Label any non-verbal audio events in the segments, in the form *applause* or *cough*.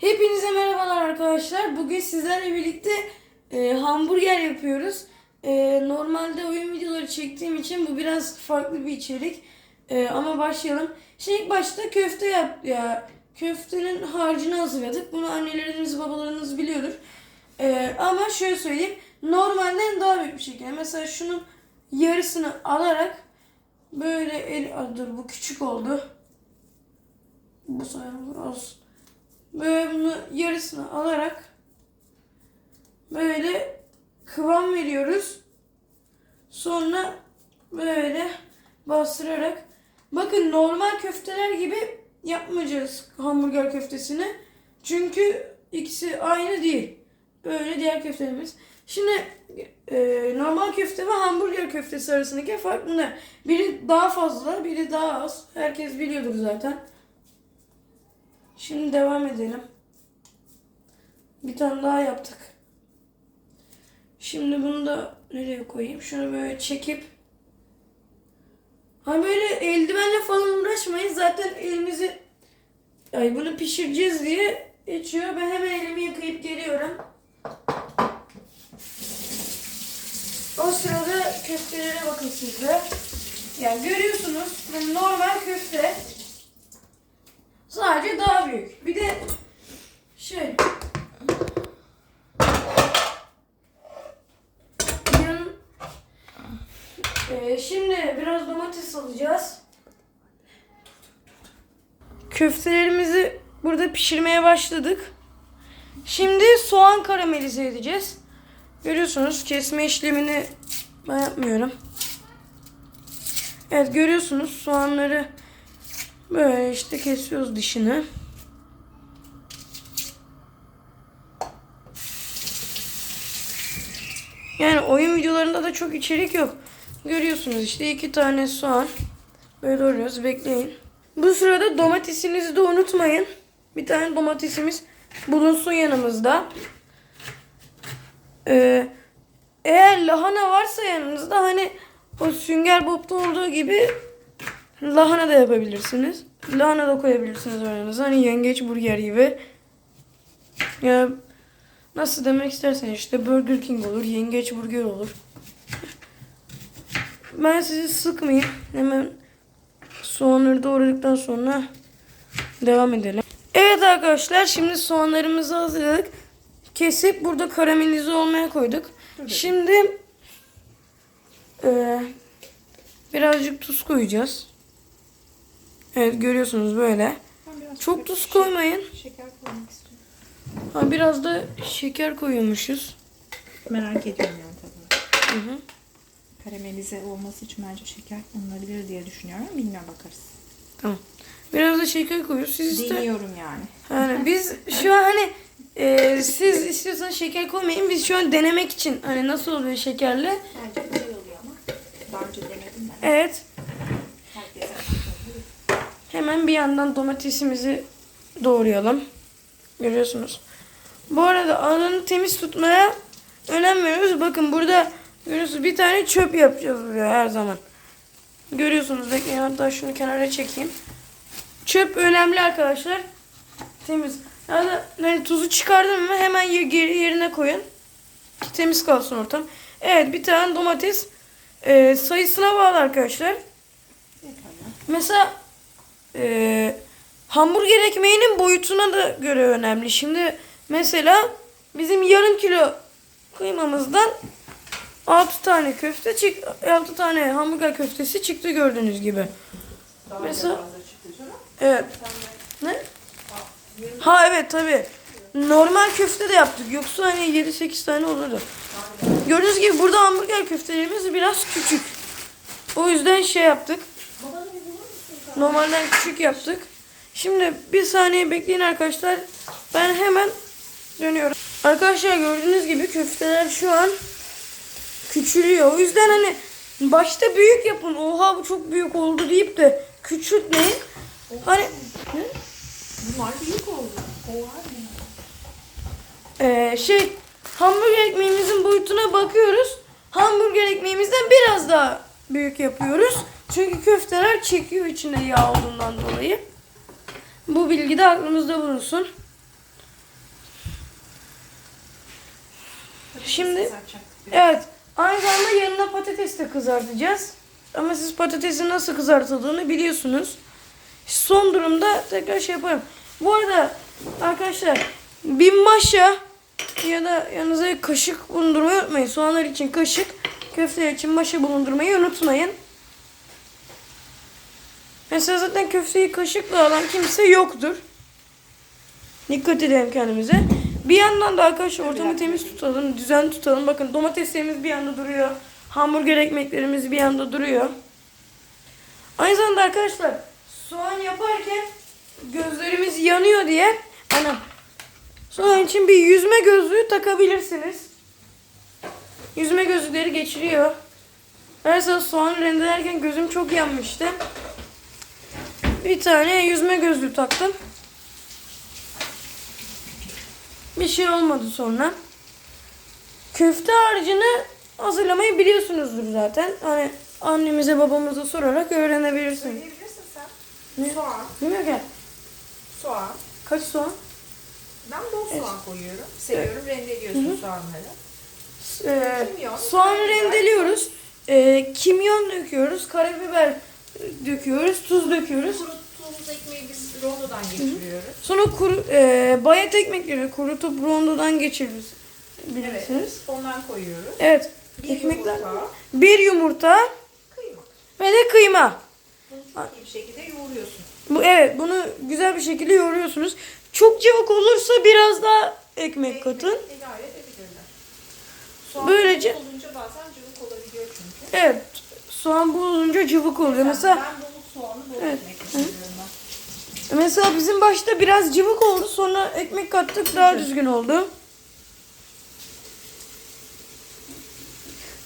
Hepinize merhabalar arkadaşlar. Bugün sizlerle birlikte e, hamburger yapıyoruz. E, normalde oyun videoları çektiğim için bu biraz farklı bir içerik. E, ama başlayalım. Şimdi ilk başta köfte yap ya. Köftenin harcını hazırladık. Bunu anneleriniz babalarınız biliyordur. E, ama şöyle söyleyeyim. Normalden daha büyük bir şekilde. Mesela şunun yarısını alarak böyle el dur bu küçük oldu. Bu sayı olsun. Böyle bunu yarısını alarak böyle kıvam veriyoruz. Sonra böyle bastırarak bakın normal köfteler gibi yapmayacağız hamburger köftesini. Çünkü ikisi aynı değil. Böyle diğer köftelerimiz. Şimdi e, normal köfte ve hamburger köftesi arasındaki fark ne? Biri daha fazla, biri daha az. Herkes biliyordur zaten. Şimdi devam edelim. Bir tane daha yaptık. Şimdi bunu da nereye koyayım? Şunu böyle çekip Ha böyle eldivenle falan uğraşmayın. Zaten elimizi ay bunu pişireceğiz diye geçiyor. Ben hemen elimi yıkayıp geliyorum. O sırada köftelere bakın siz. Yani görüyorsunuz normal köfte büyük. Bir de şey yan Ee, şimdi biraz domates alacağız. Köftelerimizi burada pişirmeye başladık. Şimdi soğan karamelize edeceğiz. Görüyorsunuz kesme işlemini ben yapmıyorum. Evet görüyorsunuz soğanları Böyle işte kesiyoruz dişini. Yani oyun videolarında da çok içerik yok. Görüyorsunuz işte iki tane soğan. Böyle doğruyoruz. Bekleyin. Bu sırada domatesinizi de unutmayın. Bir tane domatesimiz bulunsun yanımızda. Ee, eğer lahana varsa yanınızda hani o sünger bobda olduğu gibi Lahana da yapabilirsiniz. Lahana da koyabilirsiniz aranıza. Hani yengeç burger gibi. Ya nasıl demek isterseniz işte Burger King olur, yengeç burger olur. Ben sizi sıkmayayım. Hemen soğanları doğradıktan sonra devam edelim. Evet arkadaşlar şimdi soğanlarımızı hazırladık. Kesip burada karamelize olmaya koyduk. Şimdi e, birazcık tuz koyacağız. Evet görüyorsunuz böyle. Çok tuz koymayın. Şeker koymak istiyorum. Ha, biraz da şeker koyuyormuşuz. Merak ediyorum yani tadını. Hı hı. Karamelize olması için bence şeker konulabilir diye düşünüyorum. Bilmiyorum bakarız. Tamam. Biraz da şeker koyuyoruz. Siz iste. Deniyorum yani. Yani biz şu an hani e, siz istiyorsanız şeker koymayın. Biz şu an denemek için hani nasıl oluyor şekerli. Bence güzel oluyor ama daha önce denedim ben. Evet. Herkese. Hemen bir yandan domatesimizi doğrayalım. Görüyorsunuz. Bu arada alanı temiz tutmaya önem veriyoruz. Bakın burada görüyorsunuz bir tane çöp yapacağız buraya her zaman. Görüyorsunuz. Bekleyin hatta şunu kenara çekeyim. Çöp önemli arkadaşlar. Temiz. Yani, yani tuzu çıkardım mı hemen yerine koyun. Ki temiz kalsın ortam. Evet bir tane domates e, sayısına bağlı arkadaşlar. Mesela e, hamburger ekmeğinin boyutuna da göre önemli. Şimdi mesela bizim yarım kilo kıymamızdan 6 tane köfte çık 6 tane hamburger köftesi çıktı gördüğünüz gibi. Daha Mesela-. Evet. Ne? Ha evet tabi. Normal köfte de yaptık. Yoksa hani 7-8 tane olurdu. Gördüğünüz gibi burada hamburger köftelerimiz biraz küçük. O yüzden şey yaptık. Normalden küçük yaptık. Şimdi bir saniye bekleyin arkadaşlar. Ben hemen dönüyorum. Arkadaşlar gördüğünüz gibi köfteler şu an küçülüyor. O yüzden hani başta büyük yapın. Oha bu çok büyük oldu deyip de küçültmeyin. Hani ne? Büyük oldu. Ee, şey hamburger ekmeğimizin boyutuna bakıyoruz. Hamburger ekmeğimizden biraz daha büyük yapıyoruz. Çünkü köfteler çekiyor içinde yağ olduğundan dolayı. Bu bilgi de aklımızda bulunsun. Şimdi evet aynı zamanda yanına patates de kızartacağız. Ama siz patatesin nasıl kızartıldığını biliyorsunuz. Son durumda tekrar şey yaparım. Bu arada arkadaşlar binbaşı ya da yanınıza kaşık bulundurmayı unutmayın. Soğanlar için kaşık, köfteler için maşa bulundurmayı unutmayın. Mesela zaten köfteyi kaşıkla alan kimse yoktur. Dikkat edelim kendimize. Bir yandan da arkadaşlar ortamı temiz tutalım, düzen tutalım. Bakın domateslerimiz bir yanda duruyor. Hamburger ekmeklerimiz bir yanda duruyor. Aynı zamanda arkadaşlar soğan yaparken gözlerimiz yanıyor diye anam soğan için bir yüzme gözlüğü takabilirsiniz. Yüzme gözlükleri geçiriyor. Mesela soğan rendelerken gözüm çok yanmıştı. Bir tane yüzme gözlüğü taktım. Bir şey olmadı sonra. Köfte harcını hazırlamayı biliyorsunuzdur zaten. Hani annemize babamıza sorarak öğrenebilirsiniz. Söyleyebilirsin sen. Ne? Soğan, Bilmiyorum ki. soğan. Kaç soğan? Ben bol soğan koyuyorum. Seviyorum. Rendeliyorsun soğanları. Ee, Kimyon, karabiber. rendeliyoruz. Ee, kimyon döküyoruz. Karabiber e, döküyoruz. Tuz döküyoruz. Kuruttuğumuz ekmeği biz rondodan geçiriyoruz. Sonra kuru, e, bayat ekmekleri kurutup rondodan geçiririz. Evet. Bilirsiniz. Ondan koyuyoruz. Evet. Bir Ekmekler. yumurta, Bir yumurta kıyma. ve de kıyma. Bunu çok iyi bir şekilde yoğuruyorsun. Bu evet bunu güzel bir şekilde yoğuruyorsunuz. Çok cıvık olursa biraz daha ekmek katın. Ekmek ilave edebilirler. Soğan Böylece- Böylece... olunca bazen cıvık olabiliyor çünkü. Evet. Soğan bu olunca cıvık oluyor. Mesela ben bol soğanı bol Evet. ekmek ben. Mesela bizim başta biraz cıvık oldu. Sonra ekmek kattık daha düzgün oldu.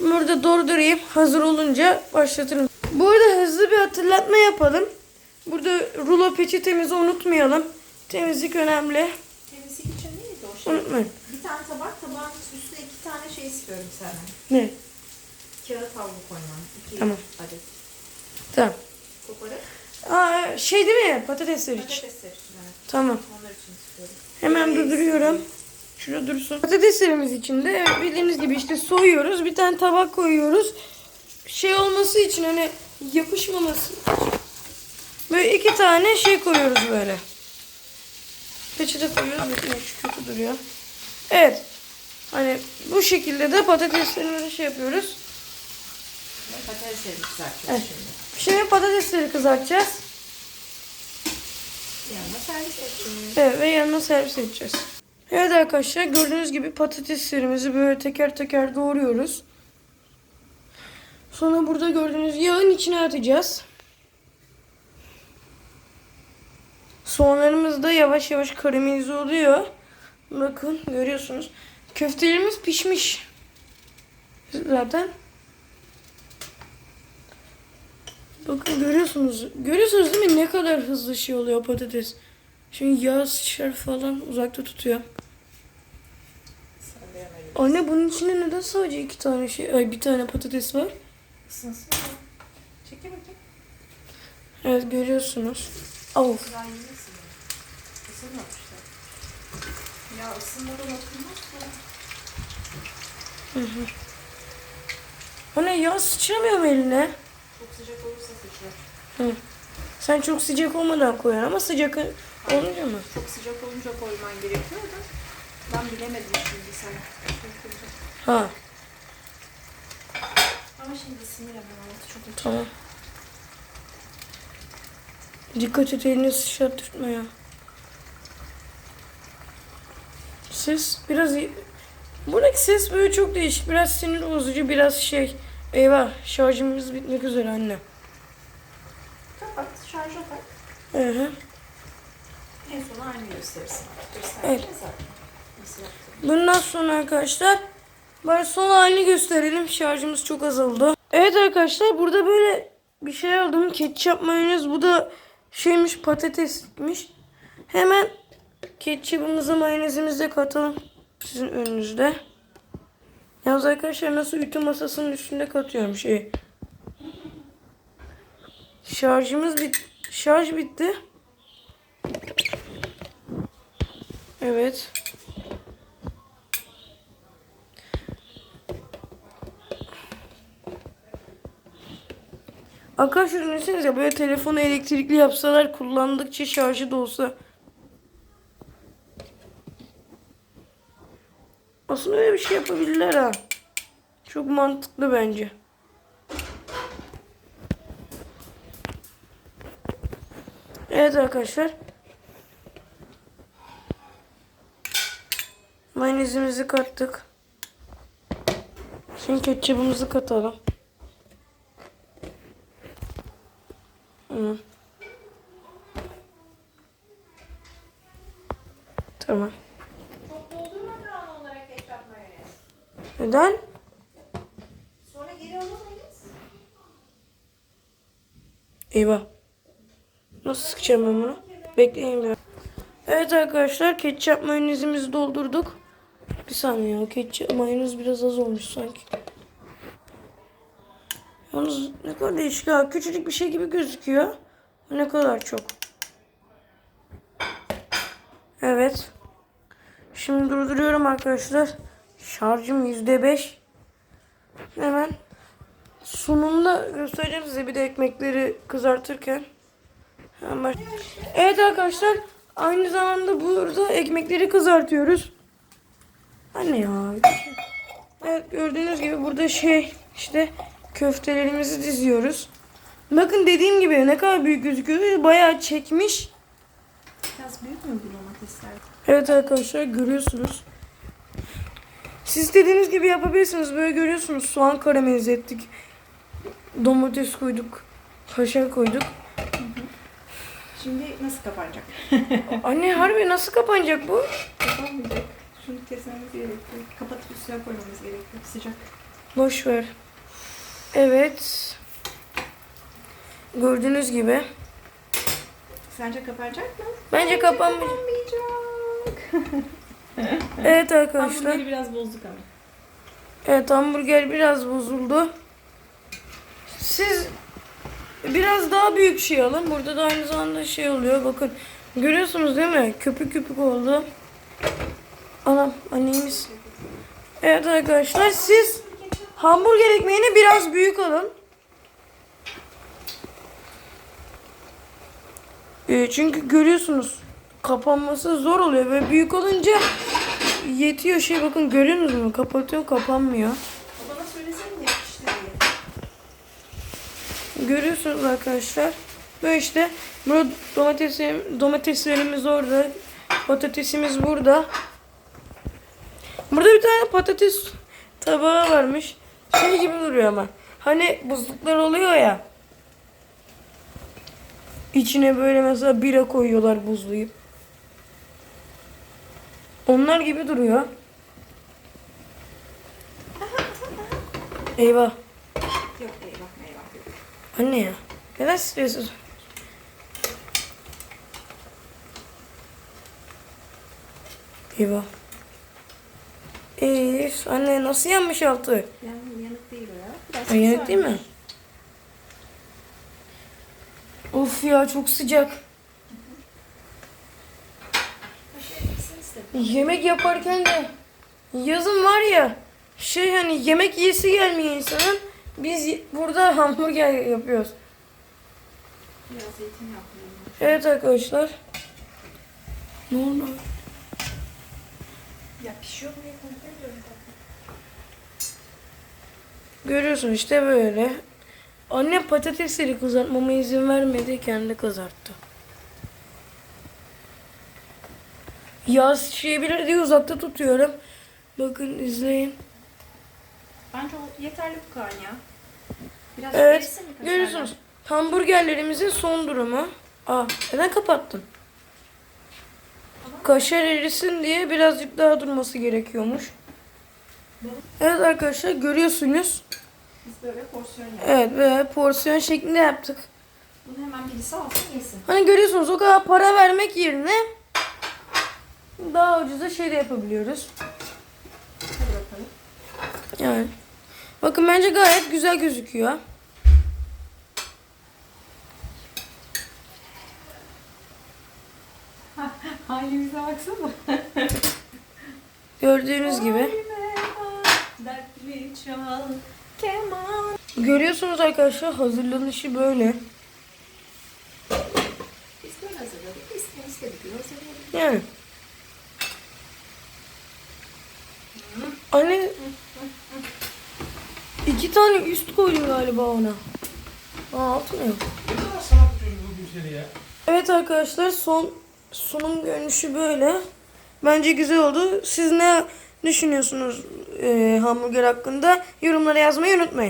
Burada durdurayım. Hazır olunca başlatırım. Bu arada hızlı bir hatırlatma yapalım. Burada rulo peçetemizi unutmayalım. Temizlik önemli. Temizlik için değil de o şey. Unutmayın. Bir tane tabak, tabağın üstüne iki tane şey istiyorum senden. Ne? Kağıt havlu koyman. İki Tamam. adet. Tamam. Koparıp Aa, şey değil mi? Patatesler için. patatesler için evet. Tamam. Onlar için istiyorum. Hemen durduruyorum. Şurada dursun. Patateslerimiz için de evet, bildiğiniz gibi işte soyuyoruz. Bir tane tabak koyuyoruz. Şey olması için hani yapışmaması için. Böyle iki tane şey koyuyoruz böyle. Peçete koyuyoruz. Bakın şu kötü duruyor. Evet. Hani bu şekilde de patateslerimizi şey yapıyoruz. Patatesleri kızartıyoruz Evet. şimdi. Şimdi patatesleri kızartacağız. Yanına servis edeceğiz. Evet ve yanına servis edeceğiz. Evet arkadaşlar gördüğünüz gibi patateslerimizi böyle teker teker doğruyoruz. Sonra burada gördüğünüz yağın içine atacağız. Soğanlarımız da yavaş yavaş karamelize oluyor. Bakın görüyorsunuz. Köftelerimiz pişmiş. Zaten. Bakın görüyorsunuz. Görüyorsunuz değil mi ne kadar hızlı şey oluyor patates. Şimdi yağ sıçrar falan uzakta tutuyor. Anne bunun içinde neden sadece iki tane şey, ay bir tane patates var? Isınsın? Çekil bakayım. Evet görüyorsunuz. Of. Daha yeni ısınıyor. Isınmamışlar. Ya ısınmadan atılmaz mı? Anne yağ sıçramıyor mu eline? Çok sıcak olursa sıçrar. Hı. Sen çok sıcak olmadan koyar ama sıcak olunca mı? Çok sıcak olunca koyman gerekiyor da ben bilemedim şimdi sana. Ha Ama şimdi ısınır hemen çok açık. tamam. Dikkat et elini sıçrattırma ya. Ses biraz. Buradaki ses böyle çok değişik. Biraz sinir bozucu, biraz şey. Eyvah şarjımız bitmek üzere anne. Kapat, şarja tak. Hı hı. En sona aynı gösterirsin. Evet. Nasıl yaptığını. Bundan sonra arkadaşlar bari son halini gösterelim. Şarjımız çok azaldı. Evet arkadaşlar burada böyle bir şey aldım. Ketçap mayonez. Bu da şeymiş patatesmiş. Hemen ketçapımızı mayonezimizi de katalım. Sizin önünüzde. Yalnız arkadaşlar nasıl ütü masasının üstünde katıyorum şey. Şarjımız bit şarj bitti. Evet. Arkadaşlar düşünsenize böyle telefonu elektrikli yapsalar kullandıkça şarjı da olsa Aslında öyle bir şey yapabilirler ha. Çok mantıklı bence. Evet arkadaşlar. Mayonezimizi kattık. Şimdi ketçapımızı katalım. Hı. Tamam. Çok doldurma brown olarak ketçap mayonez. Neden? Sonra geri alamayız. Eyvah. Nasıl sıkacağım ben bunu? Bekleyin bir. Evet arkadaşlar ketçap mayonezimizi doldurduk. Bir saniye ya ketçap mayonez biraz az olmuş sanki. Yalnız ne kadar değişik ha. Küçücük bir şey gibi gözüküyor. Ne kadar çok. Evet. Şimdi durduruyorum arkadaşlar. Şarjım yüzde beş. Hemen sunumda göstereceğim size bir de ekmekleri kızartırken. Hemen Evet arkadaşlar aynı zamanda burada ekmekleri kızartıyoruz. Anne ya. Evet gördüğünüz gibi burada şey işte köftelerimizi diziyoruz. Bakın dediğim gibi ne kadar büyük gözüküyor. Bayağı çekmiş. Biraz büyük mü bu domatesler? Evet arkadaşlar görüyorsunuz. Siz dediğiniz gibi yapabilirsiniz. Böyle görüyorsunuz soğan karamelize ettik. Domates koyduk. Kaşar koyduk. Şimdi nasıl kapanacak? *laughs* Anne harbi nasıl kapanacak bu? Kapanmayacak. Şunu kesmemiz gerekiyor. Kapatıp üstüne koymamız gerekiyor. Sıcak. Boş ver. Evet. Gördüğünüz gibi. Sence kapanacak mı? Bence kapanmayacak. Kapanmayacak. *laughs* Evet arkadaşlar. Hamburgeri biraz bozduk ama. Evet hamburger biraz bozuldu. Siz biraz daha büyük şey alın. Burada da aynı zamanda şey oluyor. Bakın görüyorsunuz değil mi? Köpük köpük oldu. Anam annemiz. Evet arkadaşlar siz hamburger ekmeğini biraz büyük alın. Ee, çünkü görüyorsunuz kapanması zor oluyor ve büyük olunca yetiyor şey bakın görüyorsunuz mu? Kapatıyor kapanmıyor. Bana söylesene yapıştı diye. Görüyorsunuz arkadaşlar. Böyle işte burada domatesim, domateslerimiz orada. Patatesimiz burada. Burada bir tane patates tabağı varmış. Şey gibi duruyor ama. Hani buzluklar oluyor ya. İçine böyle mesela bira koyuyorlar buzlayıp. Onlar gibi duruyor. Eyvah. Yok eyvah eyvah yok. Anne ya. Neden istiyorsun? Eyvah. Ee, anne nasıl yanmış altı? Yani yanık değil o ya. Biraz Ay, yanık değil mi? Of ya çok sıcak. Yemek yaparken de yazın var ya şey hani yemek yiyesi gelmiyor insanın. Biz burada hamburger yapıyoruz. Biraz zeytin yaptım. Evet arkadaşlar. Ne oldu? Ya pişiyor mu diye kontrol ediyorum. Görüyorsun işte böyle. Annem patatesleri kızartmama izin vermedi. Kendi kızarttı. Yaz şeybilir diye uzakta tutuyorum. Bakın izleyin. Bence o yeterli bu kan ya. Biraz Evet. Görüyorsunuz. Hamburgerlerimizin son durumu. Aa neden kapattın? Kaşar erisin diye birazcık daha durması gerekiyormuş. Evet arkadaşlar görüyorsunuz. Biz böyle porsiyon yaptık. Evet ve porsiyon şeklinde yaptık. Bunu hemen birisi alsın yesin. Hani görüyorsunuz o kadar para vermek yerine daha ucuza şey de yapabiliyoruz. Hadi bakalım. Yani. Bakın bence gayet güzel gözüküyor. *laughs* Halimize baksana. Gördüğünüz *laughs* gibi. Görüyorsunuz arkadaşlar hazırlanışı böyle. Biz böyle hazırladık. Gibi hazırladık. Yani. Anne iki tane üst koydum galiba ona. Aa altı mı yok? Ne kadar salak bir çocuk bugün seni ya. Evet arkadaşlar son sunum görünüşü böyle. Bence güzel oldu. Siz ne düşünüyorsunuz e, hamburger hakkında? Yorumlara yazmayı unutmayın.